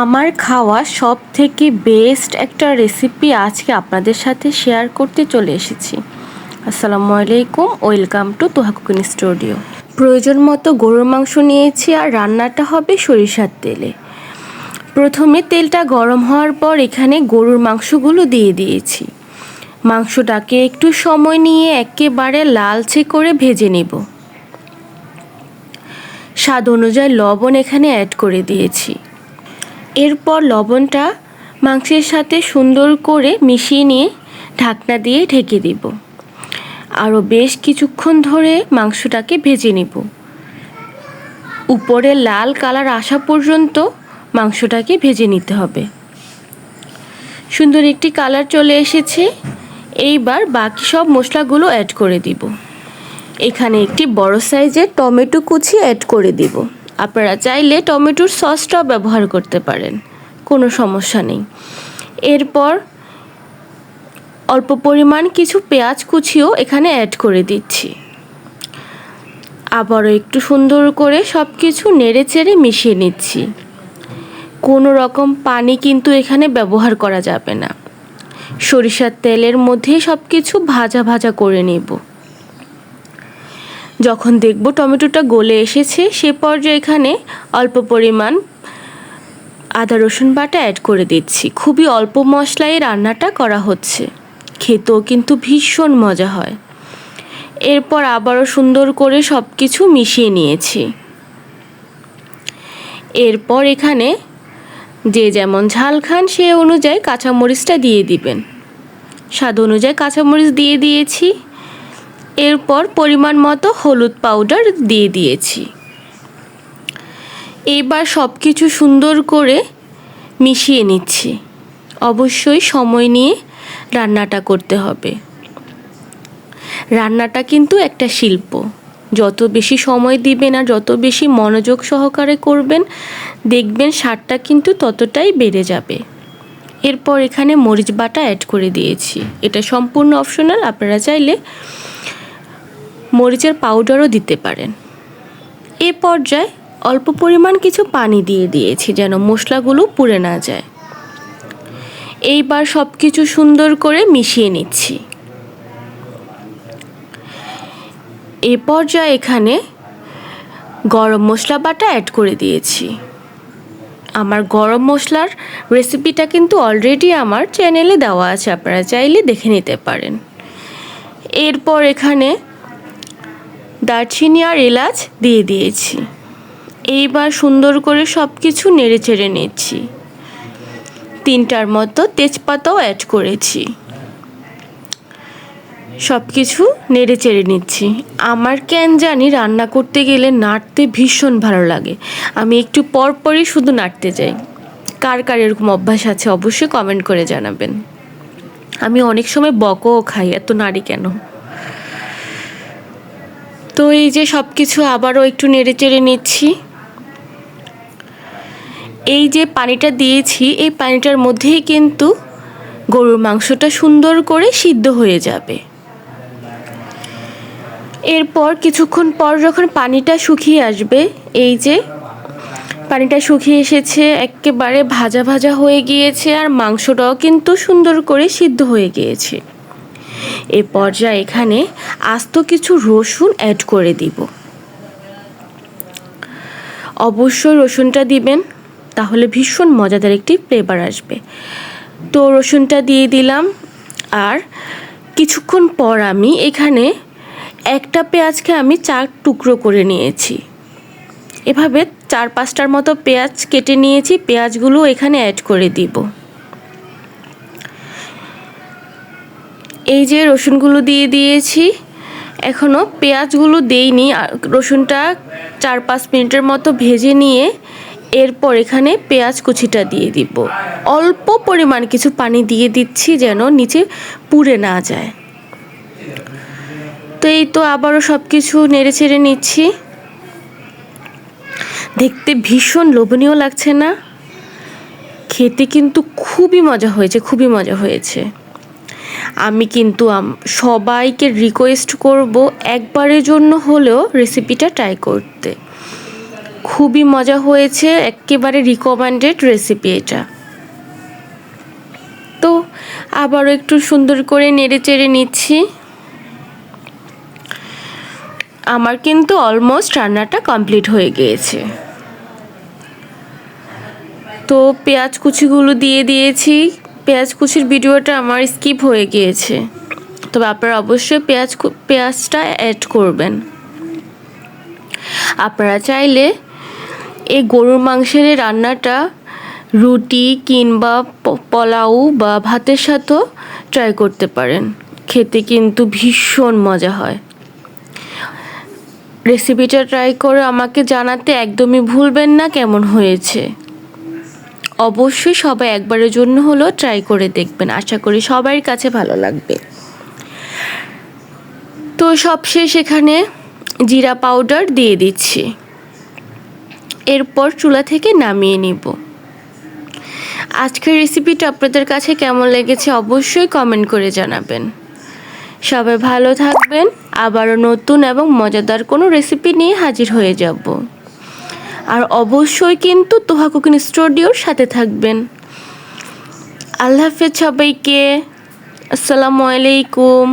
আমার খাওয়া সব থেকে বেস্ট একটা রেসিপি আজকে আপনাদের সাথে শেয়ার করতে চলে এসেছি। আসসালামু আলাইকুম, welcome to Toha cooking studio. প্রয়োজন মতো গরুর মাংস নিয়েছি আর রান্নাটা হবে সরিষার তেলে। প্রথমে তেলটা গরম হওয়ার পর এখানে গরুর মাংসগুলো দিয়ে দিয়েছি। মাংসটাকে একটু সময় নিয়ে একেবারে লালচে করে ভেজে নেব। স্বাদ অনুযায়ী লবণ এখানে অ্যাড করে দিয়েছি। এরপর লবণটা মাংসের সাথে সুন্দর করে মিশিয়ে নিয়ে ঢাকনা দিয়ে ঢেকে দিব। আরও বেশ কিছুক্ষণ ধরে মাংসটাকে ভেজে নিব। উপরে লাল কালার আসা পর্যন্ত মাংসটাকে ভেজে নিতে হবে। সুন্দর একটি কালার চলে এসেছে। এইবার বাকি সব মশলাগুলো অ্যাড করে দিব। এখানে একটি বড় সাইজের টমেটো কুচি অ্যাড করে দিব। আপনারা চাইলে টমেটোর সসটাও ব্যবহার করতে পারেন, কোনো সমস্যা নেই। এরপর অল্প পরিমাণ কিছু পেঁয়াজ কুচিও এখানে অ্যাড করে দিচ্ছি। আবারও একটু সুন্দর করে সব কিছু নেড়ে চেড়ে মিশিয়ে নিচ্ছি। কোনো রকম পানি কিন্তু এখানে ব্যবহার করা যাবে না। সরিষার তেলের মধ্যে সব কিছু ভাজা ভাজা করে নেব। যখন দেখব টমেটোটা গলে এসেছে, সে পর্যায়ে এখানে অল্প পরিমাণ আদা রসুন বাটা অ্যাড করে দিচ্ছি। খুবই অল্প মশলায় রান্নাটা করা হচ্ছে। খেতেও কিন্তু ভীষণ মজা হয়। এরপর আবারও সুন্দর করে সব কিছু মিশিয়ে নিয়েছি। এরপর এখানে যে যেমন ঝাল খান, সে অনুযায়ী কাঁচামরিচটা দিয়ে দিবেন। স্বাদ অনুযায়ী কাঁচামরিচ দিয়ে দিয়েছি। এরপর পরিমাণ মতো হলুদ পাউডার দিয়ে দিয়েছি। এবার সব কিছু সুন্দর করে মিশিয়ে নিচ্ছি। অবশ্যই সময় নিয়ে রান্নাটা করতে হবে। রান্নাটা কিন্তু একটা শিল্প। যত বেশি সময় দিবেন আর যত বেশি মনোযোগ সহকারে করবেন, দেখবেন স্বাদটা কিন্তু ততটাই বেড়ে যাবে। এরপর এখানে মরিচ বাটা অ্যাড করে দিয়েছি। এটা সম্পূর্ণ অপশনাল আপনারা চাইলে মরিচের পাউডারও দিতে পারেন। এ পর্যায়ে অল্প পরিমাণ কিছু পানি দিয়ে দিয়েছি যেন মশলাগুলো পুড়ে না যায়। এইবার সব কিছু সুন্দর করে মিশিয়ে নিচ্ছি। এ পর্যায়ে এখানে গরম মশলা বাটা অ্যাড করে দিয়েছি। আমার গরম মশলার রেসিপিটা কিন্তু অলরেডি আমার চ্যানেলে দেওয়া আছে, আপনারা চাইলে দেখে নিতে পারেন। এরপর এখানে দারচিনি আর এলাচ দিয়ে দিয়েছি। এইবার সুন্দর করে সব কিছু নেড়ে চেড়ে নিচ্ছি। তিনটার মতো তেজপাতাও অ্যাড করেছি। সব কিছু নেড়ে চেড়ে নিচ্ছি। আমার কেন জানি রান্না করতে গেলে নাড়তে ভীষণ ভালো লাগে। আমি একটু পর পরই শুধু নাড়তে যাই। কার কার এরকম অভ্যাস আছে অবশ্যই কমেন্ট করে জানাবেন। আমি অনেক সময় বকও খাই, এত নাড়ি কেন? তো এই যে সব কিছু আবারও একটু নেড়ে চেড়ে নিচ্ছি। এই যে পানিটা দিয়েছি, এই পানিটার মধ্যেই কিন্তু গরুর মাংসটা সুন্দর করে সিদ্ধ হয়ে যাবে। এরপর কিছুক্ষণ পর যখন পানিটা শুকিয়ে আসবে, এই যে পানিটা শুকিয়ে এসেছে, একেবারে ভাজা ভাজা হয়ে গিয়েছে আর মাংসটাও কিন্তু সুন্দর করে সিদ্ধ হয়ে গিয়েছে। এ পর্যায়ে এখানে আস্ত কিছু রসুন অ্যাড করে দিব। অবশ্যই রসুনটা দিবেন, তাহলে ভীষণ মজাদার একটি ফ্লেভার আসবে। তো রসুনটা দিয়ে দিলাম, আর কিছুক্ষণ পর আমি এখানে একটা পেঁয়াজকে আমি চার টুকরো করে নিয়েছি। এভাবে চার পাঁচটার মতো পেঁয়াজ কেটে নিয়েছি, পেঁয়াজগুলো এখানে অ্যাড করে দিব। এই যে রসুনগুলো দিয়ে দিয়েছি এখনও পেঁয়াজগুলো দেইনি রসুনটা চার পাঁচ মিনিটের মতো ভেজে নিয়ে এরপর এখানে পেঁয়াজ কুচিটা দিয়ে দিব। অল্প পরিমাণ কিছু পানি দিয়ে দিচ্ছি যেন নিচে পুড়ে না যায়। তো এই তো আবারও সব কিছু নেড়ে ছেড়ে নিচ্ছি। দেখতে ভীষণ লোভনীয় লাগছে না। খেতে কিন্তু খুবই মজা হয়েছে, খুবই মজা হয়েছে। আমি কিন্তু সবাইকে রিকোয়েস্ট করব একবারের জন্য হলেও রেসিপিটা ট্রাই করতে। খুবই মজা হয়েছে, একেবারে রিকমেন্ডেড রেসিপি এটা। তো, আবারও একটু সুন্দর করে নেড়ে চেড়ে নিচ্ছি। আমার কিন্তু অলমোস্ট রান্নাটা কমপ্লিট হয়ে গিয়েছে। তো পেঁয়াজ কুচিগুলো দিয়ে দিয়েছি। পেঁয়াজ কুচির ভিডিওটা আমার স্কিপ হয়ে গিয়েছে। তবে আপনারা অবশ্যই পেঁয়াজ পেঁয়াজটা অ্যাড করবেন। আপনারা চাইলে এই গরুর মাংসের রান্নাটা রুটি কিংবা পোলাও বা ভাতের সাথেও ট্রাই করতে পারেন। খেতে কিন্তু ভীষণ মজা হয়। রেসিপিটা ট্রাই করে আমাকে জানাতে একদমই ভুলবেন না কেমন হয়েছে। অবশ্যই সবাই একবারের জন্য হলেও ট্রাই করে দেখবেন। আশা করি সবার কাছে ভালো লাগবে। তো সবশেষ এখানে জিরা পাউডার দিয়ে দিচ্ছি। এরপর চুলা থেকে নামিয়ে নিব। আজকের রেসিপিটা আপনাদের কাছে কেমন লেগেছে অবশ্যই কমেন্ট করে জানাবেন। সবাই ভালো থাকবেন। আবারও নতুন এবং মজাদার কোনো রেসিপি নিয়ে হাজির হয়ে যাব। আর অবশ্যই কিন্তু তোহা কুকিং স্টুডিওর সাথে থাকবেন। আল্লাহ হাফেজ সবাইকে আসসালামু আলাইকুম।